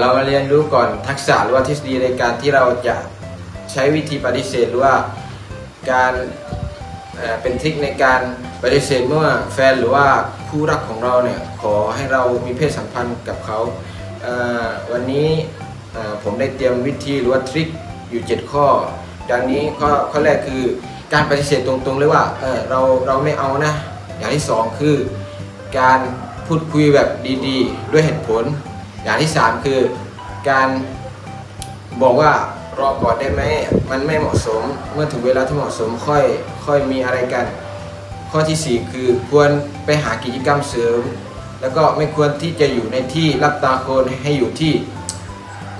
เรามาเรียนรู้ก่อนทักษะหรือว่าทฤษฎีในการที่เราจะใช้วิธีปฏิเสธหรือว่าการเอ่อเป็นทริคในการปฏิเสธเมื่อแฟนหรือว่าคู่รักของเราเนี่ยขอให้เรามีเพศสัมพันธ์กับเขาเอ่อวันนี้ผมได้เตรียมวิธีหรือว่าทริคอยู่ 7 ข้อ ดังนี้ข้อข้อแรกคือการปฏิเสธตรงๆเลยว่าเเราเราไม่เอานะ อย่างที่สองคือการพูดคุยแบบดีๆ ด้วยเหตุผล อย่างที่ 3 คือการบอกว่ารอก่อนได้ไหมมันไม่เหมาะสม เมื่อถึงเวลาที่เหมาะสมค่อยค่อยมีอะไรกัน ข้อทีสี่ 4 คือควรไปหากิจกรรมเสริม แล้วก็ไม่ควรที่จะอยู่ในที่รับตาคนให้อยู่ที่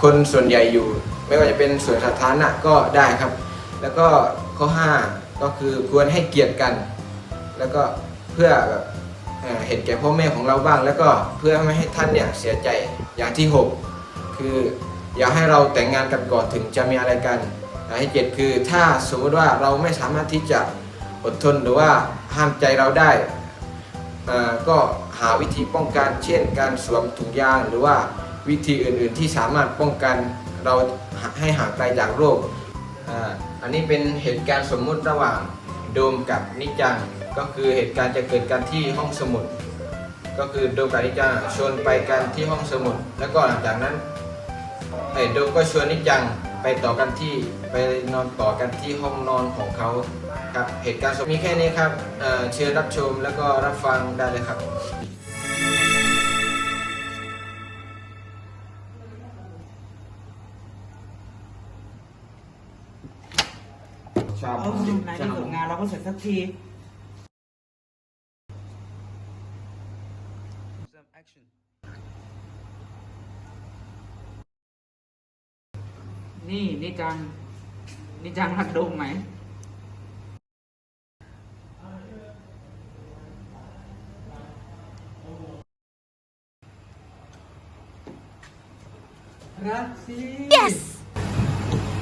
คนส่วนใหญ่อยู่ ไม่ว่าจะเป็นส่วนสาธารณะก็ได้ครับ แล้วก็ข้อ 5 ก็คือควรให้เกียรติกัน แล้วก็เพื่อแบบ เห็นแก่พ่อแม่ของเราบ้าง แล้วก็เพื่อไม่ให้ท่านเนี่ยเสียใจอย่างที่ 6 คืออย่าให้เราแต่งงานกันก่อนถึงจะมีอะไรกันอย่างที่7คือถ้าสมมติว่าเราไม่สามารถที่จะอดทนหรือว่าห้ามใจเราได้ก็หาวิธีป้องกันเช่น การสวมถุงยางหรือว่าวิธีอื่นๆที่สามารถป้องกันเราให้ห่างไกลจากโรคอ,อันนี้เป็นเหตุการณ์สมมุติระหว่าง โดมกับนิจังก็คือเหตุการณ์จะเกิดกันที่ห้องสมุด ก็คือโดมกับนิจังชวนไปกันที่ห้องสมุด แล้วก็หลังจากนั้นไอ้โดมก็ชวนนิจังไปต่อกันที่ไปนอนต่อกันที่ห้องนอนของเขาครับเหตุการณ์มีแค่นี้ครับเอ่อเชิญรับชมแล้วก็รับฟังได้เลยครับ ชอบ เอาในที่สุดงานเราก็เสร็จสักที นี่นี่จัง นี่จังรักโดมไหม รักสิ Yes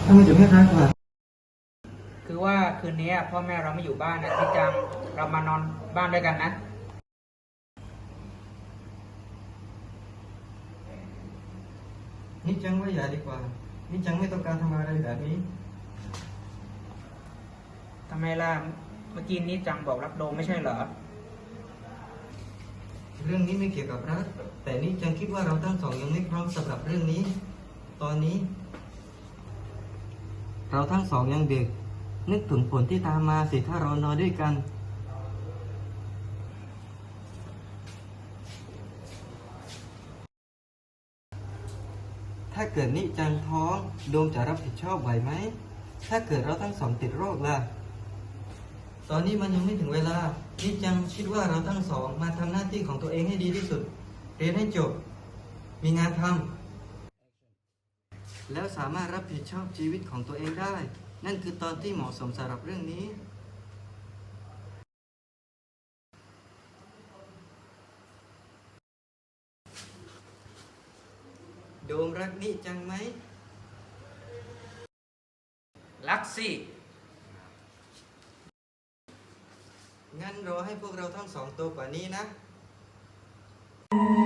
ทำไมถึงไม่รักล่ะคือว่าคื นนี้พ่อแม่เราไม่อยู่บ้านนะพี่จังเรามานอนบ้านด้วยกันนะนี่จังว่าอย่าดีกว่านี่จังไม่ต้องการทำอะไรแบบนี้ทำไมล่ะเมื่อกี้นี้จังบอกรักโดมไม่ใช่เหรอ เรื่องนี้ไม่เกี่ยวกับรักแต่นี่จังคิดว่าเราทั้งสองยังไม่พร้อมสำหรับเรื่องนี้ ตอนนี้ เราทั้งสองยังเด็ก นึกถึงผลที่ตามมาสิถ้าเรานอนด้วยกัน ถ้าเกิดนิจังท้องโดมจะรับผิดชอบไหวไหม ถ้าเกิดเราทั้งสองติดโรคล่ะ ตอนนี้มันยังไม่ถึงเวลา นิจังคิดว่าเราทั้งสองมาทำหน้าที่ของตัวเองให้ดีที่สุด เรียนให้จบ มีงานทำแล้วสามารถรับผิดชอบชีวิตของตัวเองได้ นั่นคือตอนที่เหมาะสมสำหรับเรื่องนี้ โดมรักนิจังไหม รักสิงั้นรอให้พวกเราทั้งสองโตกว่านี้นะเ